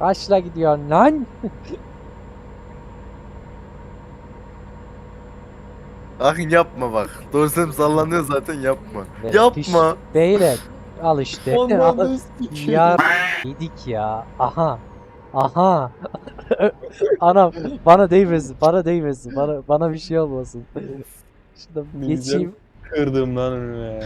Kaçla gidiyorsun lan? Ah yapma bak. Doğru sallanıyor zaten yapma. Ve Yapma. piş- Beyler al işte. Al- Ananı sikeyim. ya yedik ya. Aha. Aha. Anam bana değmesin. Bana değmesin. Bana bana bir şey olmasın. Şurada bir Diyeceğim. geçeyim. Kırdım lan önüme.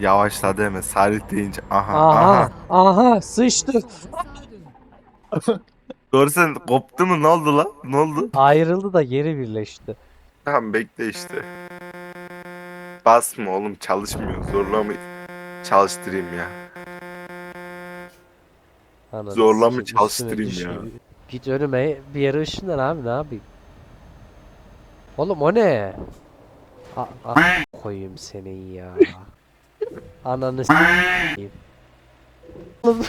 Yavaşla deme. Salih deyince. Aha Aha. aha. Aha. Sıçtı. Doğru sen koptu mu? Ne oldu lan? Ne oldu? Ayrıldı da geri birleşti. Tamam bekle işte. Basma oğlum çalışmıyor. Zorla mı çalıştırayım ya? Ananı Zorla mı sikeyim, çalıştırayım ya? Git önüme bir yere ışınlan abi ne yapayım? Oğlum o ne? A, a koyayım senin ya. Ananı s**eyim. Oğlum.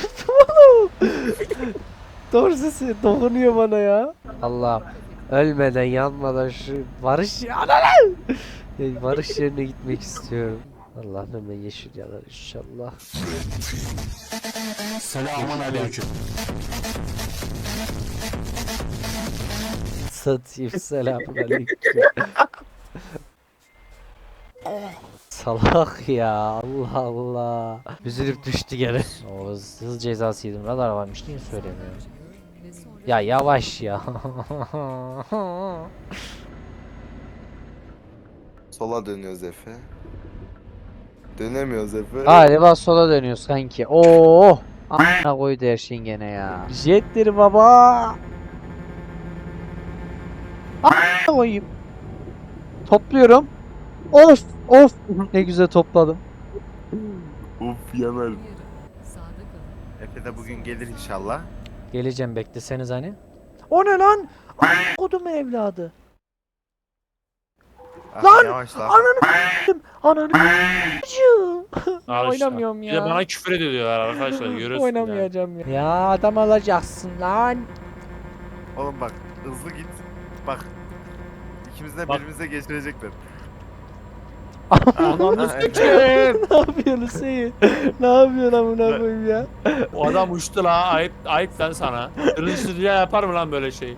Doğru sesi dokunuyor bana ya. Allah ölmeden yanmadan şu barış ananı. Ya barış yerine gitmek istiyorum. Allah hemen yeşil yanar inşallah. Selamun aleyküm. Satayım selamun aleyküm. Salak ya Allah Allah. Üzülüp düştü gene. O hız, hız cezası yedim. Radar varmış niye söylemiyorum? Ya yavaş ya. Sola dönüyoruz Efe. Dönemiyoruz Efe. Galiba sola dönüyoruz kanki. Oo! Ana koydu her şeyin gene ya. Jetleri baba. Ana koyayım. Topluyorum. Of of ne güzel topladım. Uf yanar. Efe de bugün gelir inşallah. Geleceğim bekleseniz hani. O ne lan? Kodum evladı. Ah, Lan! Yavaşla. Ananı Ananı Al işte. Oynamıyorum Bir de ya. bana küfür ediyorlar arkadaşlar görüyorsun yani. Oynamayacağım ya. Ya adam alacaksın lan. Oğlum bak hızlı git. Bak. İkimiz de Bak. birbirimize geçirecekler. Ananı sikeyim. ne yapıyorsun Hüseyin? ne yapıyorsun amına koyayım ya? O adam uçtu la ayıp ayıp lan sana. Rüya yapar mı lan böyle şey?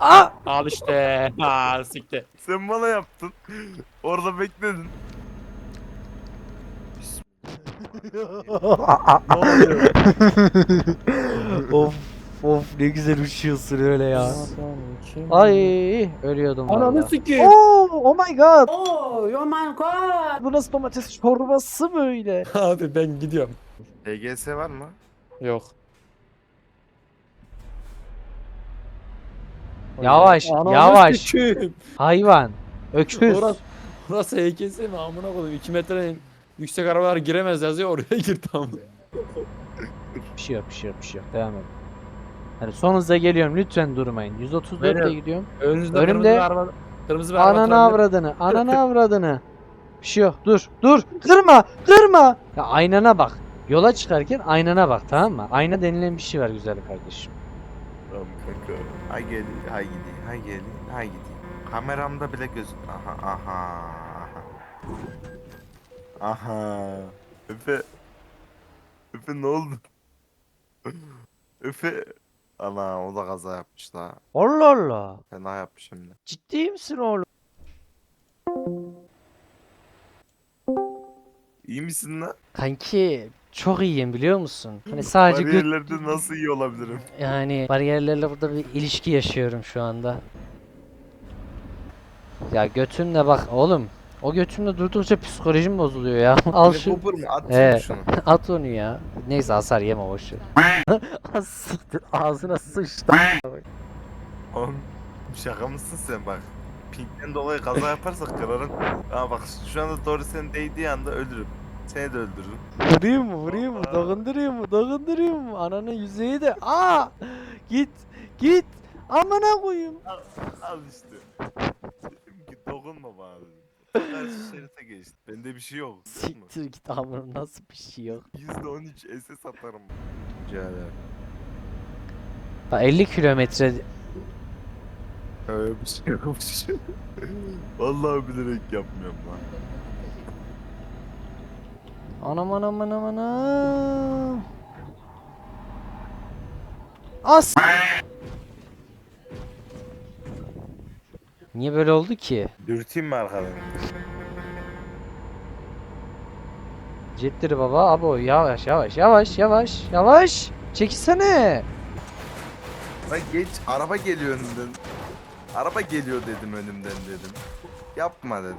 Aa! Al işte. Ha sikti. Sen bana yaptın. Orada bekledin. Ne oluyor? of of ne güzel uçuyorsun öyle ya. Ay ölüyordum Ananı sikeyim. Oh, my god. Oh, oh my god. Bu nasıl domates çorbası böyle? Abi ben gidiyorum. HGS var mı? Yok. Yavaş, Ananı yavaş. sikeyim. Hayvan. Öküz. Orası, orası HKS mi amına koyayım 2 metrenin yüksek arabalar giremez yazıyor oraya gir tam. Bir şey yok, bir şey yok, bir şey yok. Devam edin. Hani son geliyorum lütfen durmayın. 134 ile Veriyorum. gidiyorum. Önünüzde Önümde- kırmızı araba. Kırmızı bir araba. Ananı avradını, ananı avradını. Bir şey yok. Dur, dur. Kırma, kırma. Ya aynana bak. Yola çıkarken aynana bak tamam mı? Ayna denilen bir şey var güzel kardeşim. Tamam kanka. Hay gel, hay gideyim, hay gel, hay gideyim. Kameramda bile göz... Aha, aha, aha. Aha. Efe. Efe ne oldu? Efe. Ana o da kaza yapmış la. Allah Allah. Fena yapmış de. Ciddi misin oğlum? İyi misin lan? Kanki çok iyiyim biliyor musun? Hani sadece gö- Bariyerlerde nasıl iyi olabilirim? yani bariyerlerle burada bir ilişki yaşıyorum şu anda. Ya götünle bak oğlum. O götümle durdukça psikolojim bozuluyor ya. Al şu Popper mu? At Evet. şunu. at onu ya. Neyse hasar yeme boşu. Siktir, Ağzına sıçtı. Oğlum şaka mısın sen bak. Pink'ten dolayı kaza yaparsak kırarım. Aa bak şu anda doğru senin değdiği anda ölürüm. Seni de öldürürüm. Vurayım mı vurayım mı? Dokundurayım mı? Dokundurayım mı? Ananın yüzeyi de. Aa! Git! Git! Amına koyayım. Al işte. Dedim ki dokunma bana dedim. Karşı şerite geçti. Bende bir şey yok. Siktir git amına nasıl bir şey yok. %13 SS atarım. Ederim. Bak 50 kilometre Öyle bir şey yokmuş. Vallahi bilerek yapmıyorum lan. Anam anam anam anam. As. Niye böyle oldu ki? Dürteyim mi arkadan? Ceptir baba abo yavaş yavaş yavaş yavaş yavaş. Çekilsene. Lan geç araba geliyor önümden. Araba geliyor dedim önümden dedim. Yapma dedim.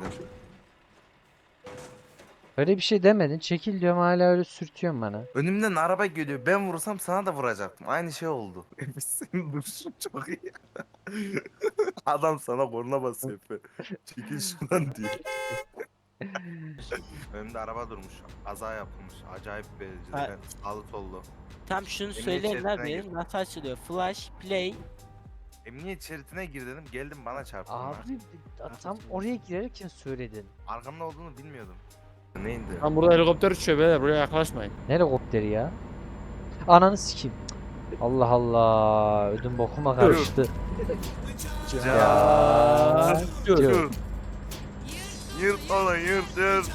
Öyle bir şey demedin. Çekil diyorum hala öyle sürtüyorsun bana. Önümden araba geliyor. Ben vursam sana da vuracaktım. Aynı şey oldu. Senin duruşun çok iyi. Adam sana korna basıyor. Efe. Çekil şuradan diyor. Önümde araba durmuş. Kaza yapılmış. Acayip bir Ha. Sağlı sollu. Tam şunu Emniyet söyleyeyim lan şeridine benim nasıl açılıyor? Flash, play. Emniyet şeridine gir dedim. Geldim bana çarptın. lan. Abi tam oraya girerken söyledin. Arkamda olduğunu bilmiyordum. Neydi? Lan burada helikopter uçuyor beyler buraya yaklaşmayın. Ne helikopteri ya? Ananı sikeyim. Allah Allah. Ödüm bokuma karıştı. Ya. Yırt. Yırt onu yırt yırt.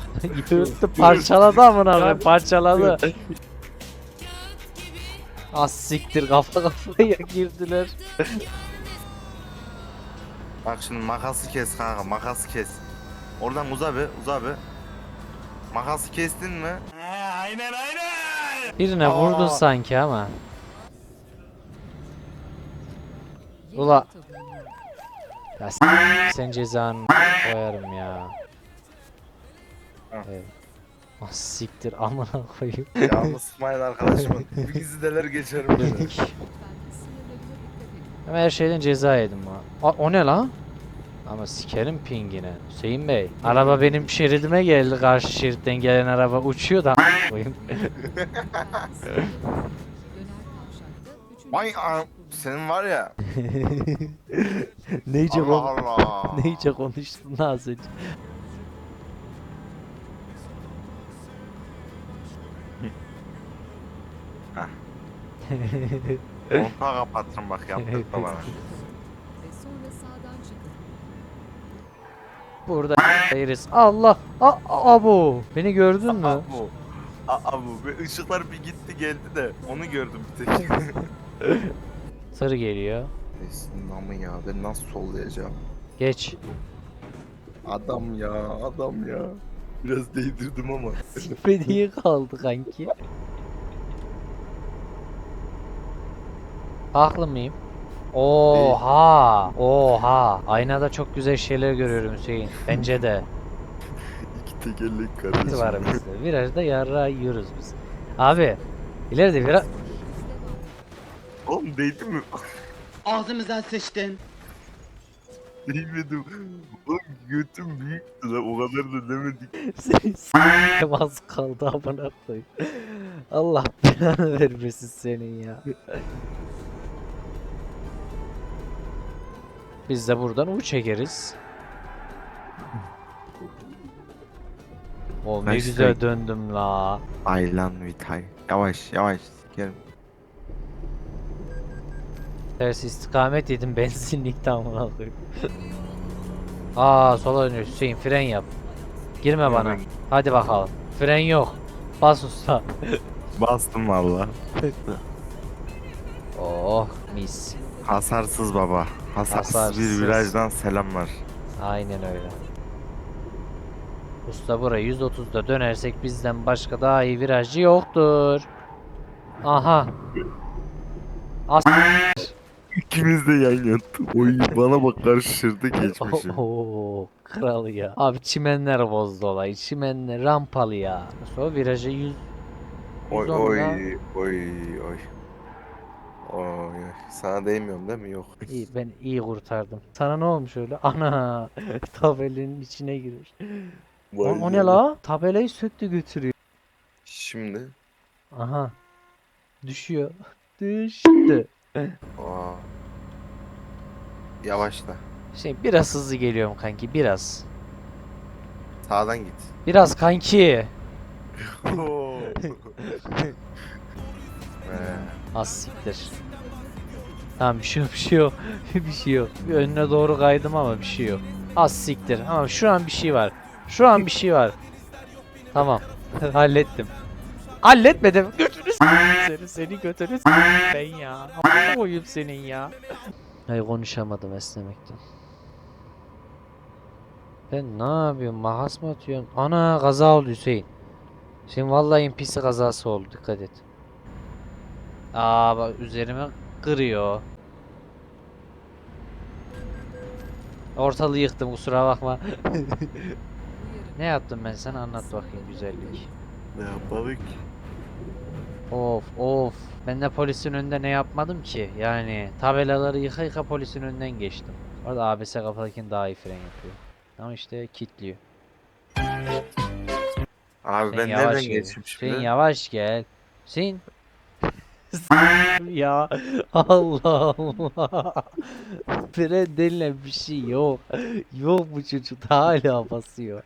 Yırttı parçaladı amına koyayım parçaladı. Az siktir kafa kafaya girdiler. Bak şimdi makası kes kanka makası kes. Oradan uza be uza be. Makası kestin mi? Birine vurdun Aa. sanki ama. Ula. Ya sen cezanı koyarım ya. Ha. Evet. Ah siktir amına koyayım. Yalnız İsmail arkadaşımın bir gizideler geçerim. Ama her şeyden ceza yedim ha. O ne lan? Ama sikerim pingine. Hüseyin Bey. Araba benim şeridime geldi. Karşı şeritten gelen araba uçuyor da koyayım. Vay a- senin var ya. Neyce, Allah kon Allah. Neyce konuştun az önce. Kontağı kapattım bak yaptırma bana. Burada yeriz. Allah! A abo! Beni gördün mü? Abu. Abu. Ve ışıklar bir gitti geldi de onu gördüm bir tek. Sarı geliyor. Esin namı ya ben nasıl sollayacağım? Geç. Adam ya adam ya. Biraz değdirdim ama. Sikmediği kaldı kanki. Haklı mıyım? Oha! Oha! Aynada çok güzel şeyler görüyorum Hüseyin. Bence de. İki tekerlek Sıkıntı var bizde. Virajda yarra yiyoruz biz. Abi ileride viraj... Oğlum değdi mi? Ağzımızdan sıçtın. Değmedim. Oğlum götüm büyüktü lan o kadar da demedik. S**tim az kaldı amına koyayım. Allah belanı vermesin senin ya. Biz de buradan U çekeriz. O ne Nice güzel try. döndüm la. Aylan Vitay. Yavaş yavaş. Gel. Ters istikamet yedim benzinlikte amına koyayım. Aa sola dönüyor Hüseyin fren yap. Girme bana. Hadi bakalım. Fren yok. Bas usta. Bastım valla. Oh mis. Hasarsız baba. Hasarsız, Hasarsız. bir virajdan selamlar. Aynen öyle. Usta buraya 130'da dönersek bizden başka daha iyi virajcı yoktur. Aha. As İkimiz de yan yattık. Oy bana bak karşı şeride geçmişim. Oo, kral ya. Abi çimenler bozdu olayı. Çimenler rampalı ya. Sonra virajı 100 Oy 110 oy oy oy. Oy sana değmiyorum değil mi? Yok. İyi ben iyi kurtardım. Sana ne olmuş öyle? Ana tabelanın içine girmiş. Vay o ne la? Tabelayı söktü götürüyor. Şimdi. Aha. Düşüyor. Düştü. Aa. Yavaşla. Şey biraz hızlı geliyorum kanki biraz. Sağdan git. Biraz kanki. Ee, Az siktir. Tamam bir şey yok bir şey yok. bir şey yok. Bir önüne doğru kaydım ama bir şey yok. Az siktir. Ama şu an bir şey var. Şu an bir şey var. Tamam. Hallettim. Halletmedim. Götünü seni seni götünü ben ya. Amına koyayım senin ya. Ay konuşamadım esnemekten. Ben ne yapıyorum? Mahas mı atıyorsun? Ana kaza oldu Hüseyin. Şimdi vallahi NPC kazası oldu. Dikkat et. Aa bak üzerime kırıyor. Ortalığı yıktım kusura bakma. ne yaptım ben sana anlat bakayım güzellik. Ne yapalım ki? Of of. Ben de polisin önünde ne yapmadım ki? Yani tabelaları yıka yıka polisin önünden geçtim. Orada ABS kapadakini daha iyi fren yapıyor. Ama işte kilitliyor. Abi Sen ben yavaş nereden gel. geçeyim şimdi? yavaş gel. Hüseyin. ya Allah Allah. Fren denilen bir şey yok. Yok bu çocuk hala basıyor.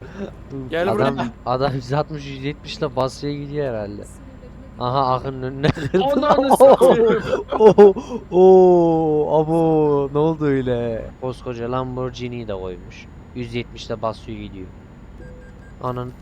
Gel adam, buraya. Adam 160 170 ile basıyor gidiyor herhalde. Aha Akın'ın önüne kırdı. Ananı. Oo, oo, abo ne oldu öyle? Koskoca Lamborghini'yi de koymuş. 170'te basıyor gidiyor. Anın